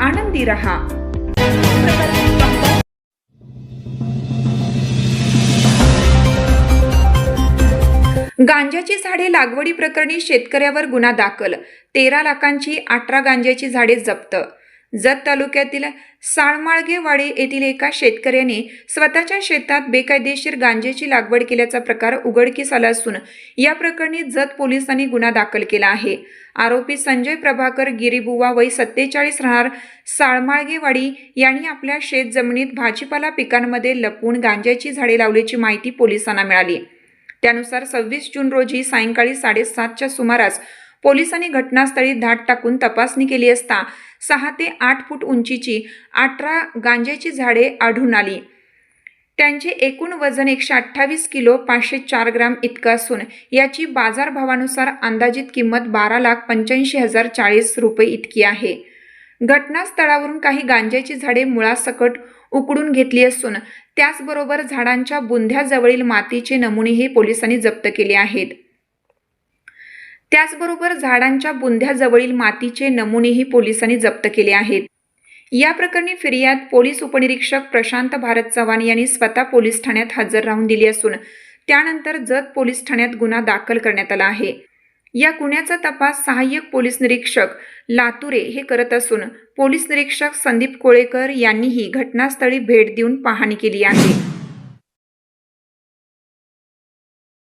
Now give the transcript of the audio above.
आनंदी रहा गांजाची झाडे लागवडी प्रकरणी शेतकऱ्यावर गुन्हा दाखल. तेरा लाखांची अठरा गांजाची झाडे जप्त. जत तालुक्यातील साळमाळगेवाडी येथील एका शेतकऱ्याने स्वतःच्या शेतात बेकायदेशीर गांजेची लागवड केल्याचा प्रकार उघडकीस आला असून या प्रकरणी जत पोलिसांनी गुन्हा दाखल केला आहे. आरोपी संजय प्रभाकर गिरीबुवा वय सत्तेचाळीस राहणार साळमाळगेवाडी यांनी आपल्या शेत जमिनीत भाजीपाला पिकांमध्ये लपवून गांज्याची झाडे लावल्याची माहिती पोलिसांना मिळाली. त्यानुसार सव्वीस जून रोजी सायंकाळी साडेसातच्या सुमारास पोलिसांनी घटनास्थळी धाड टाकून तपासणी केली असता सहा ते आठ फूट उंचीची अठरा गांज्याची झाडे आढळून आली. त्यांचे एकूण वजन एकशे अठ्ठावीस किलो पाचशे चार ग्राम इतकं असून याची बाजारभावानुसार अंदाजित किंमत बारा लाख पंच्याऐंशी हजार चाळीस रुपये इतकी आहे. घटनास्थळावरून काही गांज्याची झाडे मुळासकट उकडून घेतली असून त्याचबरोबर झाडांच्या बुंध्याजवळील मातीचे नमुनेही पोलिसांनी जप्त केले आहेत. त्याचबरोबर झाडांच्या बुंध्याजवळील मातीचे नमुनेही पोलिसांनी जप्त केले आहेत. या प्रकरणी फिर्याद पोलीस उपनिरीक्षक प्रशांत भारत चव्हाण यांनी स्वतः पोलीस ठाण्यात हजर राहून दिली असून त्यानंतर जत पोलीस ठाण्यात गुन्हा दाखल करण्यात आला आहे. या गुन्ह्याचा तपास सहाय्यक पोलीस निरीक्षक लातुरे हे करत असून पोलीस निरीक्षक संदीप कोळेकर यांनीही घटनास्थळी भेट देऊन पाहणी केली आहे.